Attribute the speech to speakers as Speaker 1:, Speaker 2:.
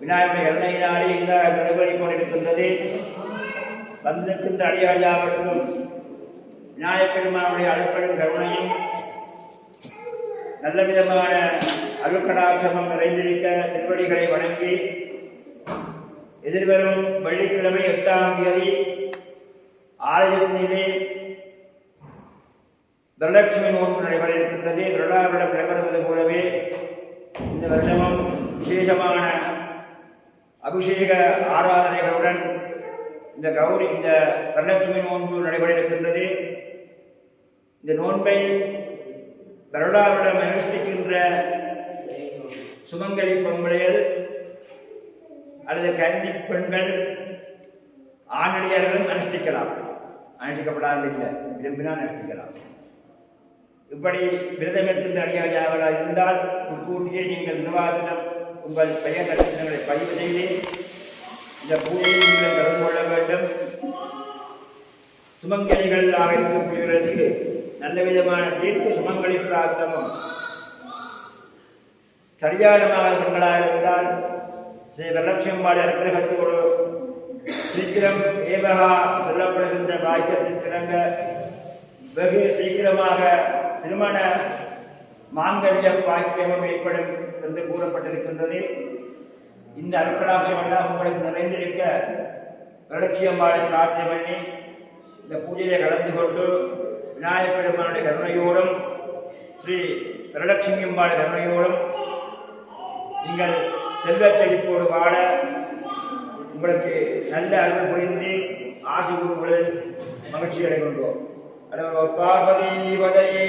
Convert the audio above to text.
Speaker 1: விநாயகருடைய கருணையினாலே இந்த நிறைவேறி கொண்டிருக்கின்றது வந்திருக்கின்ற அடியாஜாவர்களும் விநாயகப் பெருமானுடைய அழுப்படும் கருணையும் நல்ல விதமான அருக்கடாட்சமம் நிறைந்திருக்க திருவடிகளை வணங்கி எதிர்வரும் வெள்ளிக்கிழமை எட்டாம் தேதி ஆலயத்திலே வரலட்சுமி நோன்பு நடைபெற இருக்கின்றது. வருடாவிடம் நடைபெறுவது போலவே இந்த வருடமும் விசேஷமாக அபிஷேக ஆராதனைகளுடன் இந்த கௌரி இந்த வரலட்சுமி நோன்பு நடைபெற இருக்கின்றது இந்த நோன்பை வருடாவிடம் அனுஷ்டிக்கின்ற சுமங்கலி பொம்பளைகள் அல்லது கன்னி பெண்கள் ஆணடியார்களும் அனுஷ்டிக்கலாம். அனுஷ்டிக்கப்படாமல் இல்லை விரும்பினால் அனுஷ்டிக்கலாம். இப்படி விரதம் எடுக்கின்ற அடியாஜாவலாக இருந்தால் முன்கூட்டியே நீங்கள் நிர்வாகத்திடம் உங்கள் பெயர் நட்சத்திரங்களை பதிவு செய்து இந்த பூஜையை நீங்கள் கலந்து கொள்ள வேண்டும். சுமங்கலிகள் ஆகியவர்களுக்கு நல்ல விதமான தீர்ப்பு சுமங்கலி பிரார்த்தமும். கல்யாணமாக பெண்களாக இருந்தால் ஸ்ரீ வரலட்சுமிபாடி அனுகிரகத்தோடு சீக்கிரம் ஏவகா சொல்லப்படுகின்ற பாக்கியத்திற்கிணங்க வெகு சீக்கிரமாக திருமண மாங்கல்ய பாக்கியமும் ஏற்படும் என்று கூறப்பட்டிருக்கின்றது. இந்த அருக்கடாட்சியம் எல்லாம் உங்களுக்கு நிறைந்திருக்க வரலட்சியம்பாளை பிரார்த்தனை பண்ணி இந்த பூஜையை கலந்து கொண்டு விநாயகப் பெருமானுடைய கருணையோடும் ஸ்ரீ வரலட்சுமி அம்பாள் கருணையோடும் நீங்கள் செல்வ செழிப்போடு வாழ உங்களுக்கு நல்ல அருள் புரிந்து ஆசை கூறுவதில் மகிழ்ச்சி அடைகின்றோம். பார்வதி வதையே.